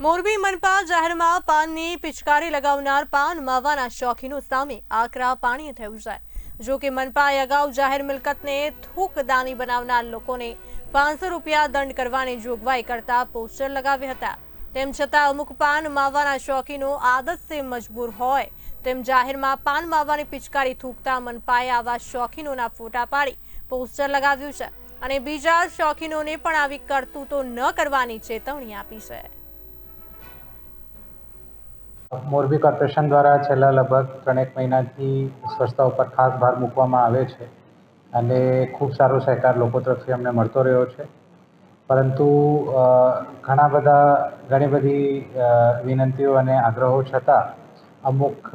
મોરબી મનપા જાહેરમાં પાનની પિચકારી લગાવનાર પાન માવાના શોખીનો સામે આકરા પાણી થયું છે. જો કે મનપાએ અગાઉ જાહેર મિલકતને થૂકદાની બનાવનાર લોકોને પાંચસો રૂપિયા દંડ કરવાની જોગવાઈ કરતા પોસ્ટર લગાવ્યા હતા. તેમ છતાં અમુક પાન માવાના શોખીનો આદતથી મજબૂર હોય તેમ જાહેરમાં પાન માવાની પિચકારી થૂકતા મનપાએ આવા શોખીનોના ફોટા પાડી પોસ્ટર લગાવ્યું છે અને બીજા શોખીનોને પણ આવી કરતૂતો ન કરવાની ચેતવણી આપી છે. મોરબી કોર્પોરેશન દ્વારા છેલ્લા લગભગ ત્રણેક મહિનાથી સ્વચ્છતા ઉપર ખાસ ભાર મૂકવામાં આવે છે અને ખૂબ સારો સહકાર લોકો તરફથી અમને મળતો રહ્યો છે. પરંતુ ઘણા બધા, ઘણી બધી વિનંતીઓ અને આગ્રહો છતાં અમુક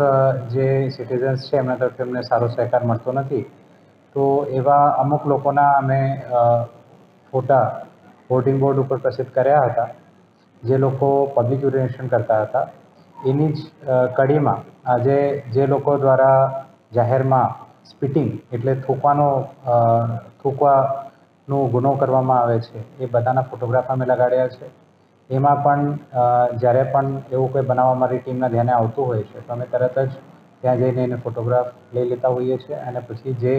જે સિટીઝન્સ છે એમના તરફથી અમને સારો સહકાર મળતો નથી. તો એવા અમુક લોકોના અમે ફોટા હોર્ડિંગ બોર્ડ ઉપર પ્રસિદ્ધ કર્યા હતા, જે લોકો પબ્લિક યુરિનેશન કરતા હતા. એની જ કડીમાં આજે જે લોકો દ્વારા જાહેરમાં સ્પિટિંગ એટલે થૂકવાનો થૂકવાનો ગુનો કરવામાં આવે છે, એ બધાના ફોટોગ્રાફ અમે લગાડ્યા છે. એમાં પણ જ્યારે પણ એવું કોઈ બનાવ અમારી ટીમના ધ્યાને આવતું હોય છે, તો અમે તરત જ ત્યાં જઈને એને ફોટોગ્રાફ લઈ લેતા હોઈએ છીએ અને પછી જે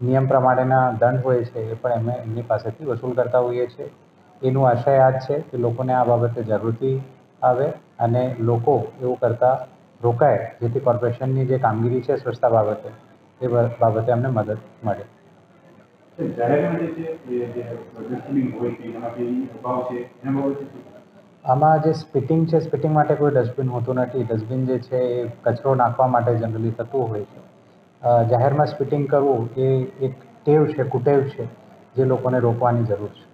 નિયમ પ્રમાણેના દંડ હોય છે, એ પણ અમે એમની પાસેથી વસૂલ કરતા હોઈએ છીએ. એનું આશય આ જ છે કે લોકોને આ બાબતે જાગૃતિ આવે અને લોકો એવું કરતાં રોકાય જેથી કોર્પોરેશનની જે કામગીરી છે સ્વચ્છતા બાબતે એ બાબતે અમને મદદ મળે? આમાં જે સ્પિટિંગ છે સ્પિટિંગ માટે કોઈ ડસ્ટબિન હોતું નથી. ડસ્ટબિન જે છે એ કચરો નાખવા માટે જનરલી થતું હોય છે. જાહેરમાં સ્પિટિંગ કરવું એ એક ટેવ છે કુટેવ છે જે લોકોને રોકવાની જરૂર છે.